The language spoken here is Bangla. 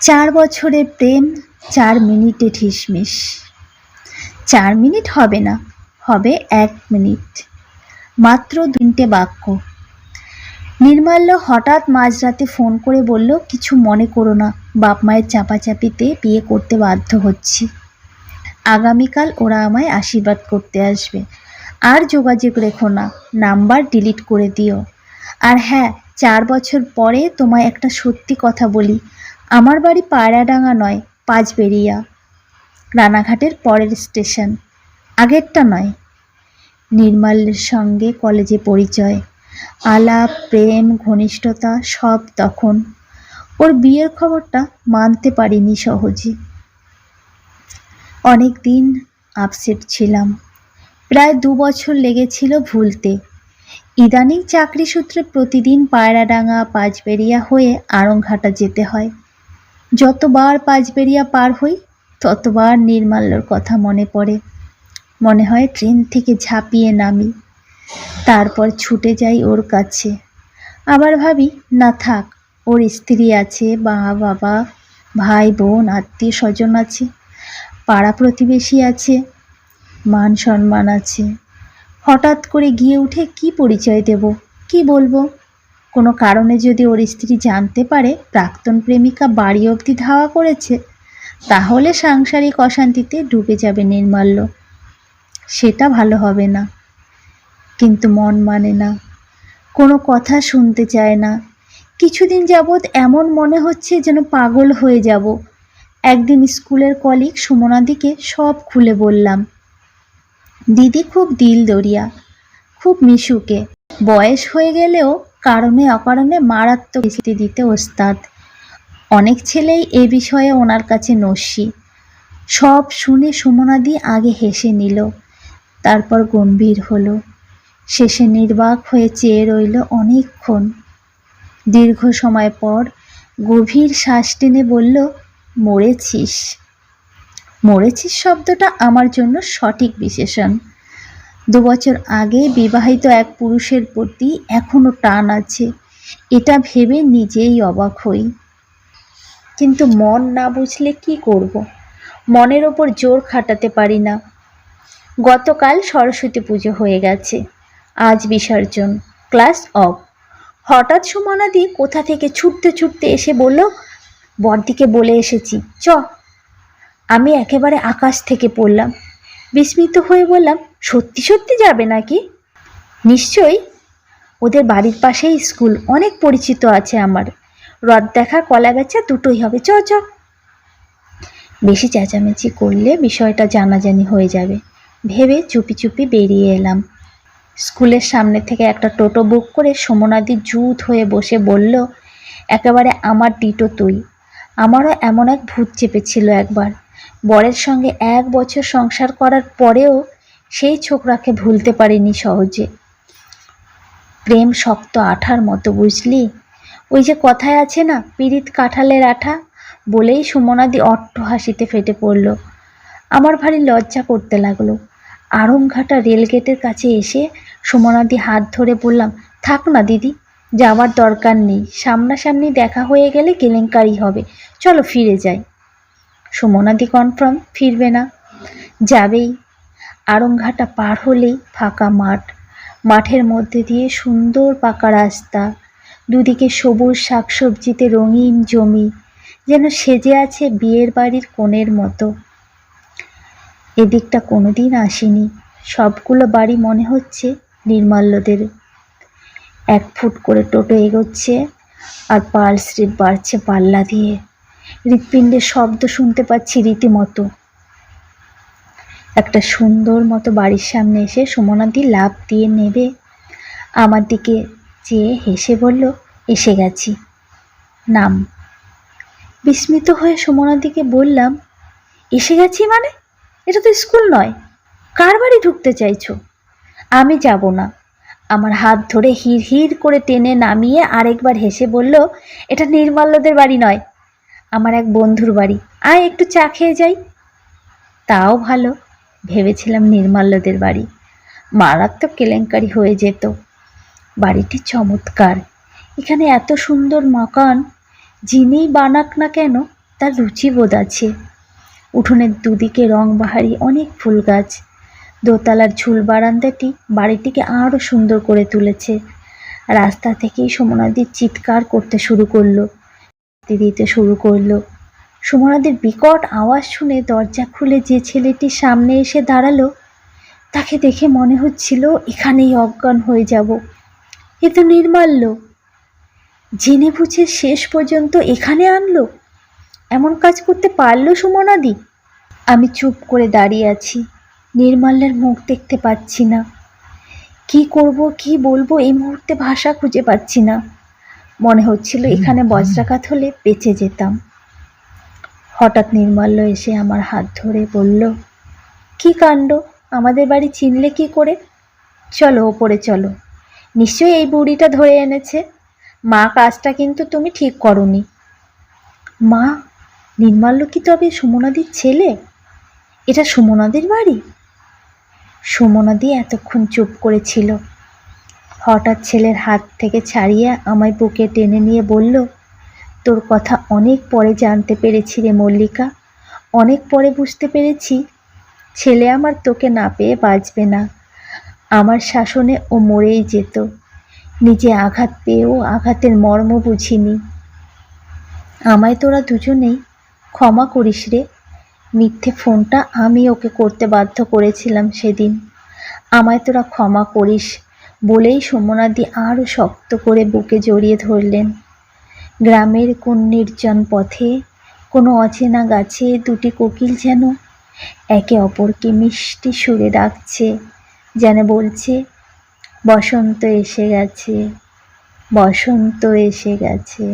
চার বছরের প্রেম, চার মিনিটে ঠিসমিস চার মিনিট হবে না, হবে এক মিনিট। মাত্র তিনটে বাক্য। নির্মাল্য হঠাৎ মাঝরাতে ফোন করে বলল, কিছু মনে করো না, বাপ মায়ের চাপাচাপিতে বিয়ে করতে বাধ্য হচ্ছি। আগামীকাল ওরা আমায় আশীর্বাদ করতে আসবে। আর যোগাযোগ রেখো না, নাম্বার ডিলিট করে দিও। আর হ্যাঁ চার বছর পরে তোমায় একটা সত্যি কথা বলি আমার বাড়ি পায়রাডাঙ্গা নয়, পাঁচবেড়িয়া। রানাঘাটের পরের স্টেশন। আগেরটা নয়। নির্মাল্যের সঙ্গে কলেজে পরিচয়। আলাপ, প্রেম, ঘনিষ্ঠতা সব তখন। ওর বিয়ের খবরটা মানতে পারিনি সহজে। অনেক দিন আপসেট ছিলাম। প্রায় দু বছর লেগেছিল ভুলতে। ইদানিং চাকরি সূত্রে প্রতিদিন পায়রাডাঙ্গা, পাঁচবেড়িয়া হয়ে আড়ংঘাটা যেতে হয়। যতবার পাঁচবেড়িয়া পার হই, ততবার নির্মাল্যর কথা মনে পড়ে। মনে হয় ট্রেন থেকে ঝাঁপিয়ে নামি। তারপর ছুটে যাই ওর কাছে। আবার ভাবি, না থাক, ওর স্ত্রী আছে মা বাবা, ভাই, বোন, আত্মীয় স্বজন আছে, পাড়া প্রতিবেশী আছে মান সম্মান আছে। হঠাৎ করে গিয়ে উঠে কি পরিচয় দেব? কি বলব? কোনো কারণে যদি ওর স্ত্রী জানতে পারে প্রাক্তন প্রেমিকা বাড়ি অবধি ধাওয়া করেছে, তাহলে সাংসারিক অশান্তিতে ডুবে যাবে নির্মাল্য। সেটা ভালো হবে না। কিন্তু মন মানে না। কোনো কথা শুনতে চায় না। কিছুদিন যাবৎ এমন মনে হচ্ছে যেন পাগল হয়ে যাব। একদিন স্কুলের কলিগ সুমনাদিকে সব খুলে বললাম, দিদি খুব দিল দরিয়া খুব মিশুকে। বয়স হয়ে গেলেও কারণে, অকারণে মারাত্মক কিস্তি দিতে ওস্তাদ। অনেক ছেলেই এ বিষয়ে ওনার কাছে নস্যি। সব শুনে সুমনাদি আগে হেসে নিল, তারপর গম্ভীর হলো। শেষে নির্বাক হয়ে চেয়ে রইল অনেকক্ষণ। দীর্ঘ সময় পর গভীর শ্বাস টেনে বলল, মরেছিস। মরেছিস শব্দটা আমার জন্য সঠিক বিশেষণ। দু বছর আগে বিবাহিত এক পুরুষের প্রতি এখনও টান আছে। এটা ভেবে নিজেই অবাক হই। কিন্তু মন না বুঝলে কি করব। মনের ওপর জোর খাটাতে পারি না। গতকাল সরস্বতী পুজো হয়ে গেছে। আজ বিসর্জন, ক্লাস অফ। হঠাৎ সুমনাদি কোথা থেকে ছুটতে ছুটতে এসে বলল বড়দিকে বলে এসেছি, চ। আমি একেবারে আকাশ থেকে পড়লাম। বিস্মিত হয়ে বললাম সত্যি সত্যি যাবে নাকি? নিশ্চয়ই। ওদের বাড়ির পাশেই স্কুল, অনেক পরিচিত আছে আমার। রথ দেখা, কলা বেচা, দুটোই হবে। চ চ। বেশি চেঁচামেচি করলে বিষয়টা জানাজানি হয়ে যাবে। ভেবে চুপি চুপি বেরিয়ে এলাম। স্কুলের সামনে থেকে একটা টোটো বুক করে সোমনাদি জুত হয়ে বসে বলল, একেবারে আমার টিটো তুই। আমারও এমন এক ভূত চেপেছিল একবার। বরের সঙ্গে এক বছর সংসার করার পরেও সেই ছোকরাকে ভুলতে পারিনি সহজে। প্রেম শক্ত আঠার মতো, বুঝলি? ওই যে কথায় আছে না পীড়িত কাঁঠালের আঠা? বলেই সুমনাদি অট্ট হাসিতে ফেটে পড়ল। আমার ভারী লজ্জা করতে লাগল। আড়ংঘাটা রেলগেটের কাছে এসে সুমনাদি হাত ধরে বললাম, থাক না দিদি, যাওয়ার দরকার নেই। সামনাসামনি দেখা হয়ে গেলে কেলেঙ্কারি হবে। চলো ফিরে যাই। সুমনাদি কনফার্ম ফিরবে না। যাবেই। আড়ংঘাটা পার হলেই ফাঁকা মাঠ। মাঠের মধ্যে দিয়ে সুন্দর পাকা রাস্তা। দুদিকে সবুজ শাকসবজিতে রঙিন জমি। যেন সেজে আছে বিয়ের বাড়ির কোণের মতো। এদিকটা কোনোদিন আসেনি। সবগুলো বাড়ি মনে হচ্ছে নির্মাল্যদের। এক ফুট করে টোটো এগোচ্ছে আর পাল রেট বাড়ছে পাল্লা দিয়ে। হৃৎপিণ্ডের শব্দ শুনতে পাচ্ছি রীতিমতো। একটা সুন্দর মতো বাড়ির সামনে এসে সুমনাদি লাভ দিয়ে নেবে। আমার দিকে চেয়ে হেসে বলল, এসে গেছি। নাম। বিস্মিত হয়ে সুমনাদিকে বললাম, এসে গেছি মানে? এটা তো স্কুল নয়। কার বাড়ি ঢুকতে চাইছো? আমি যাব না। আমার হাত ধরে হির হির করে টেনে নামিয়ে আরেকবার হেসে বলল, এটা নির্মাল্যদের বাড়ি নয়, আমার এক বন্ধুর বাড়ি। আয়, একটু চা খেয়ে যাই। তাও ভালো। ভেবেছিলাম নির্মাল্যদের বাড়ি। মারাত্মক কেলেঙ্কারি হয়ে যেত। বাড়িটি চমৎকার। এখানে এত সুন্দর মকান, যিনিই বানাক না কেন, তার রুচিবোধ আছে। উঠোনের দুদিকে রং বাহারি অনেক ফুল গাছ দোতলার ঝুল বারান্দাটি বাড়িটিকে আরও সুন্দর করে তুলেছে। রাস্তা থেকেই সুমনাদির চিৎকার করতে শুরু করল দিতে শুরু করল। সুমনাদির বিকট আওয়াজ শুনে দরজা খুলে যে ছেলেটি সামনে এসে দাঁড়াল, তাকে দেখে মনে হচ্ছিল এখানেই অজ্ঞান হয়ে যাব। এ তো নির্মাল্য। জেনে বুঝে শেষ পর্যন্ত এখানে আনলো? এমন কাজ করতে পারল সুমনাদি? আমি চুপ করে দাঁড়িয়ে আছি, নির্মাল্যের মুখ দেখতে পাচ্ছি না। কি করব, কি বলব, এই মুহূর্তে ভাষা খুঁজে পাচ্ছি না। মনে হচ্ছিল এখানে বজ্রাঘাত হলে বেঁচে যেতাম। হঠাৎ নির্মাল্য এসে আমার হাত ধরে বলল, কি কাণ্ড? আমাদের বাড়ি চিনলে কি করে? চলো, ওপরে চলো। নিশ্চয়ই এই বুড়িটা ধরে এনেছে। মা, কাজটা কিন্তু তুমি ঠিক করনি। মা নির্মাল্য কি তবে সুমনাদির ছেলে? এটা সুমনাদির বাড়ি? সুমনাদি এতক্ষণ চুপ করেছিল। হঠাৎ ছেলের হাত থেকে ছাড়িয়ে আমায় বুকে টেনে নিয়ে বলল তোর কথা অনেক পরে জানতে পেরেছি রে মল্লিকা। অনেক পরে বুঝতে পেরেছি। ছেলে আমার তোকে না পেয়ে বাঁচবে না। আমার শাসনে ও মরেই যেত। নিজে আঘাত পেয়েও আঘাতের মর্ম বুঝিনি। আমায় তোরা দুজনেই ক্ষমা করিস রে। মিথ্যে ফোনটা আমি ওকে করতে বাধ্য করেছিলাম সেদিন। আমায় তোরা ক্ষমা করিস বলেই সোমনাদি আরও শক্ত করে বুকে জড়িয়ে ধরলেন। গ্রামের কোন নির্জন পথে কোনো অচেনা গাছে দুটি কোকিল যেন একে অপরকে মিষ্টি সুরে ডাকছে, যেন বলছে, বসন্ত এসে গেছে, বসন্ত এসে গেছে।